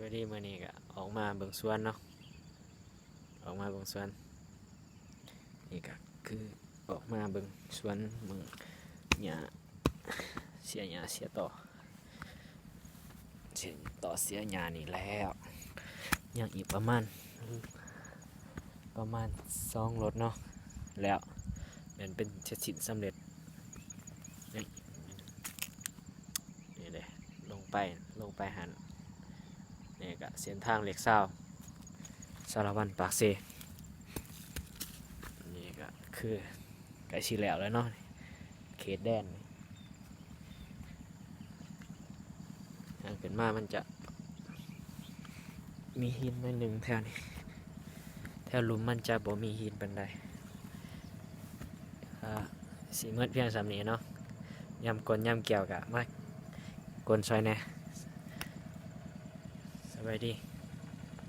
วัสดีมื่อนี้ก็ออกมาเบิ่งสวนเนาะออกมาเบิ่งสวนนี่ก็คือออกมาเบิ่งสวนเบิ่งหญ้าเสียหญ้าเสียต่อเสียต่อเสียหญ้านี่แล้วยังอีกประมาณประมาณสองรถเนาะแล้วนั่นเป็นเสร็จสิ้นสำเร็จนี่นี่เลยลงไปลงไปหัน นี่ก็เส้นทางเหล็กเศร้าสารวันปากเซนี่ก็คือไก่ชีแล้วแล้วเนาะเขตแดนทางขึ้นมามันจะ มีหินหน่หนึ่งแถวนี้แถวลุมมันจะบ่มีหินเปันใดอ่าสีเมื่อเพียงสามนี้เนาะยำกลนยำเกี่ยวกะมากกลนซอยแน่ บายดี